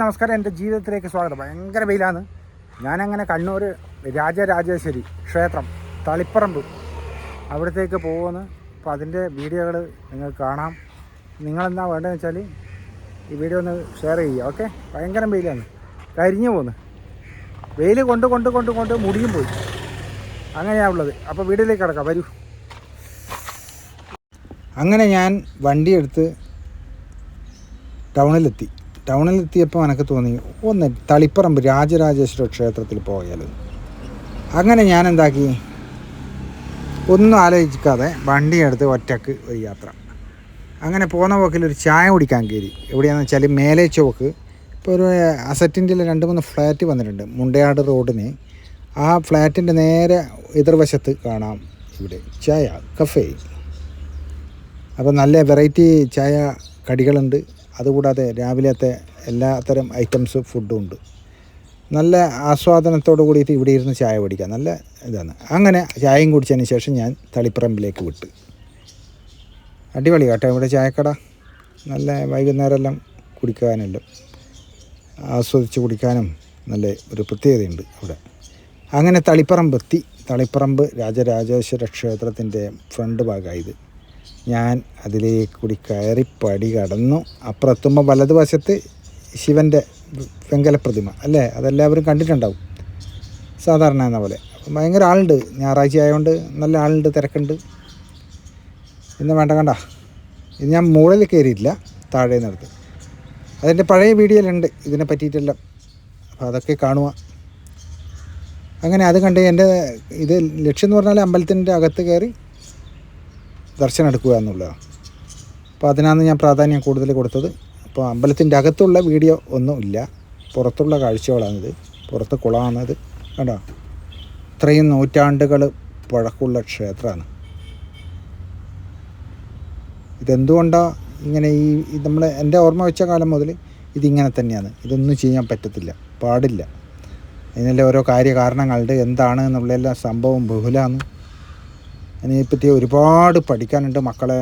നമസ്കാരം. എന്റെ ജീവിതത്തിലേക്ക് സ്വാഗതം. ഭയങ്കര വെയിലാണ്. ഞാനങ്ങനെ കണ്ണൂർ രാജരാജേശ്വരി ക്ഷേത്രം തളിപ്പറമ്പ് അവിടത്തേക്ക് പോകുന്നു. അപ്പോൾ അതിന്റെ വീഡിയോകൾ നിങ്ങൾക്ക് കാണാം. നിങ്ങളെന്താ വേണ്ടതെന്ന് വെച്ചാൽ ഈ വീഡിയോ ഒന്ന് ഷെയർ ചെയ്യുക ഓക്കെ? ഭയങ്കര വെയിലാണ്. കരിഞ്ഞു പോകുന്നു വെയിൽ കൊണ്ട് കൊണ്ട് കൊണ്ട് കൊണ്ട് മുടിയും പോയി. അങ്ങനെയാണ് ഉള്ളത്. അപ്പോൾ വീഡിയോയിലേക്ക് കിടക്കാം. വരൂ. അങ്ങനെ ഞാൻ വണ്ടിയെടുത്ത് ടൗണിലെത്തി. ടൗണിലെത്തിയപ്പോൾ എനിക്ക് തോന്നി ഒന്ന് തളിപ്പറമ്പ് രാജരാജേശ്വര ക്ഷേത്രത്തിൽ പോയാലോ. അങ്ങനെ ഞാൻ എന്താക്കി? ഒന്നും ആലോചിക്കാതെ വണ്ടിയെടുത്ത് ഒറ്റയ്ക്ക് ഒരു യാത്ര. അങ്ങനെ പോകുന്ന പോക്കിൽ ഒരു ചായ കുടിക്കാൻ കയറി. എവിടെയാണെന്ന് വെച്ചാൽ മേലെ ചോക്ക്. ഇപ്പോൾ ഒരു അസറ്റിന്റെ രണ്ട് മൂന്ന് ഫ്ലാറ്റ് വന്നിട്ടുണ്ട് മുണ്ടയാട് റോഡിന്. ആ ഫ്ലാറ്റിന്റെ നേരെ എതിർവശത്ത് കാണാം ഇവിടെ ചായ കഫേ. അപ്പോൾ നല്ല വെറൈറ്റി ചായ കടികളുണ്ട്. അതുകൂടാതെ രാവിലത്തെ എല്ലാ തരം ഐറ്റംസ് ഫുഡും ഉണ്ട്. നല്ല ആസ്വാദനത്തോട് കൂടിയിട്ട് ഇവിടെ ഇരുന്ന് ചായ കുടിക്കാം. നല്ല ഇതാണ്. അങ്ങനെ ചായയും കുടിച്ചതിന് ശേഷം ഞാൻ തളിപ്പറമ്പിലേക്ക് വിട്ട്. അടിപൊളി കേട്ടോ ഇവിടെ ചായക്കട. നല്ല വൈകുന്നേരം എല്ലാം കുടിക്കാനെല്ലാം ആസ്വദിച്ച് കുടിക്കാനും നല്ല ഒരു പ്രത്യേകതയുണ്ട് അവിടെ. അങ്ങനെ തളിപ്പറമ്പ് എത്തി. തളിപ്പറമ്പ് രാജരാജേശ്വര ക്ഷേത്രത്തിന്റെ ഫ്രണ്ട് ഭാഗമായത്. ഞാൻ അതിലേക്ക് കൂടി കയറി പടി കടന്നു. അപ്പുറത്തുമ്പോൾ വലതുവശത്ത് ശിവന്റെ വെങ്കല പ്രതിമ അല്ലേ? അതെല്ലാവരും കണ്ടിട്ടുണ്ടാവും. സാധാരണ എന്ന പോലെ. ഭയങ്കര ആളുണ്ട്. ഞായറാഴ്ച ആയതുകൊണ്ട് നല്ല ആളുണ്ട് തിരക്കുണ്ട്. ഇന്ന് വേണ്ട കണ്ട. ഇത് ഞാൻ മുകളിൽ കയറിയിട്ടില്ല താഴെ നിന്നെടുത്ത്. അതിന്റെ പഴയ വീഡിയോയിലുണ്ട്. ഇതിനെ പറ്റിയിട്ടെല്ലാം. അപ്പോൾ അതൊക്കെ കാണുക. അങ്ങനെ അത് കണ്ട് എന്റെ ഇത് ലക്ഷ്യം എന്ന് പറഞ്ഞാൽ അമ്പലത്തിന്റെ അകത്ത് കയറി ദർശനം എടുക്കുക എന്നുള്ളതാണ്. അപ്പോൾ അതിനാണ് ഞാൻ പ്രാധാന്യം കൂടുതൽ കൊടുത്തത്. അപ്പോൾ അമ്പലത്തിന്റെ അകത്തുള്ള വീഡിയോ ഒന്നും ഇല്ല. പുറത്തുള്ള കാഴ്ചകളാണിത് പുറത്ത് കുളമാണിത് കണ്ടോ? ഇത്രയും നൂറ്റാണ്ടുകൾ പഴക്കമുള്ള ക്ഷേത്രമാണ്. ഇതെന്തുകൊണ്ടാണ് ഇങ്ങനെ ഈ നമ്മൾ എന്റെ ഓർമ്മ വെച്ച കാലം മുതൽ ഇതിങ്ങനെ തന്നെയാണ്. ഇതൊന്നും ചെയ്യാൻ പറ്റത്തില്ല. പാടില്ല. അതിനെല്ലാം ഓരോ കാര്യകാരണങ്ങളുണ്ട്. എന്താണ് എന്നുള്ള എല്ലാ സംഭവം ബഹുലാണ് അതിനെപ്പറ്റി ഒരുപാട് പഠിക്കാനുണ്ട്. മക്കളെ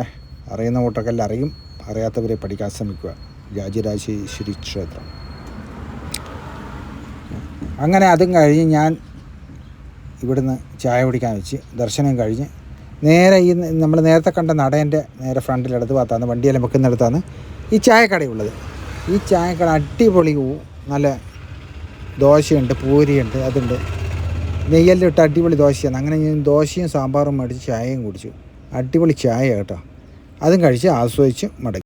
അറിയുന്ന കൂട്ടക്കെല്ലാം അറിയും അറിയാത്തവരെ പഠിക്കാൻ ശ്രമിക്കുക. രാജരാജേശ്വരി ക്ഷേത്രം. അങ്ങനെ അതും കഴിഞ്ഞ് ഞാൻ ഇവിടുന്ന് ചായ കുടിക്കാൻ വെച്ച് ദർശനം കഴിഞ്ഞ് നേരെ ഈ നമ്മൾ നേരത്തെ കണ്ട നടേന്റെ നേരെ ഫ്രണ്ടിൽ ഇടത് ഭാഗത്താണ് വണ്ടിയെല്ലാം വെക്കുന്നിടത്താണ് ഈ ചായക്കടയുള്ളത് ഈ ചായക്കട അടിപൊളി നല്ല ദോശയുണ്ട് പൂരിയുണ്ട് അതുണ്ട്. നെയ്യെല്ലാം ഇട്ട് അടിപൊളി ദോശയാണ്. അങ്ങനെ ഞാൻ ദോശയും സാമ്പാറും മേടിച്ച് ചായയും കുടിച്ചു. അടിപൊളി ചായ കേട്ടോ. അതും കഴിച്ച് ആസ്വദിച്ച് മടങ്ങി.